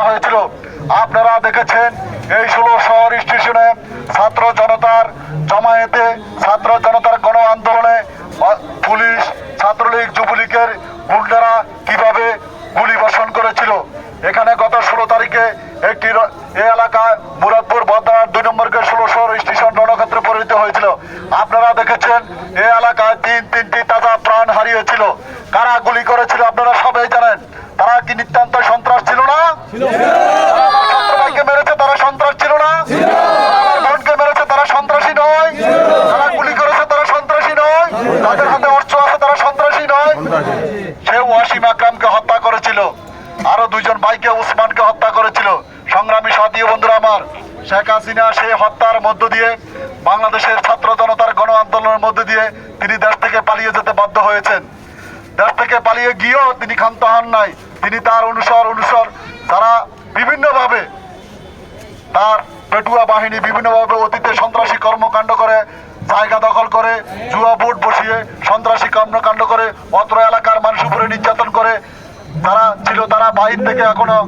করা হয়েছিল। আপনারা দেখেছেন এই ষোলো শহর স্টেশনে ছাত্র জনতার জমায়েতে, ছাত্র জনতার গণ আন্দোলনে পুলিশ, ছাত্রলীগ, যুবলীগের গুন্ডারা কীভাবে গুলি বর্ষণ করেছিল। এখানে গত ষোলো তারিখে একটি এই এলাকায় মুরাদপুর বদনার দুই নম্বরকে ষোলো শহর স্টেশন রণক্ষেত্রে পরিণত হয়েছিল। আপনারা দেখেছেন এই এলাকায় তিন, তিনটি তাজা প্রাণ হারিয়েছিল। কারা গুলি করেছিল আপনারা সবাই জানেন। তারা কি নিতান্ত সন্ত্রাস ছিল না? আমার ভাইকে মেরেছে তারা সন্ত্রাস ছিল না। আমার বোনকে মেরেছে তারা সন্ত্রাসী নয়। তারা গুলি করেছে তারা সন্ত্রাসী নয়। তাদের হাতে অস্ত্র আছে তারা সন্ত্রাসী নয়। সে ওয়াসিম আকরামকে হত্যা করেছিল। আরও দুইজন ভাইকে উসমানকে হত্যা করেছিল। সংগ্রামী সাথী বন্ধুরা আমার শেখ হাসিনা সেই হত্যার মধ্য দিয়ে বাংলাদেশের ছাত্র জনতার গণ আন্দোলনের মধ্য দিয়ে তিনি দেশ থেকে পালিয়ে যেতে বাধ্য হয়েছেন। দেশ থেকে পালিয়ে গিয়েও তিনি ক্ষান্ত হন নাই। তিনি তার অনুসর অনুসর তারা বিভিন্নভাবে তার পেটুয়া বাহিনী বিভিন্নভাবে অতীতে সন্ত্রাসী কর্মকাণ্ড করে জায়গা দখল করে, জুয়া বোর্ড বসিয়ে সন্ত্রাসী কর্মকাণ্ড করে, অত্র এলাকার মানুষ উপরে নির্যাতন করে, তারা ছিল, তারা বাহির থেকে এখনও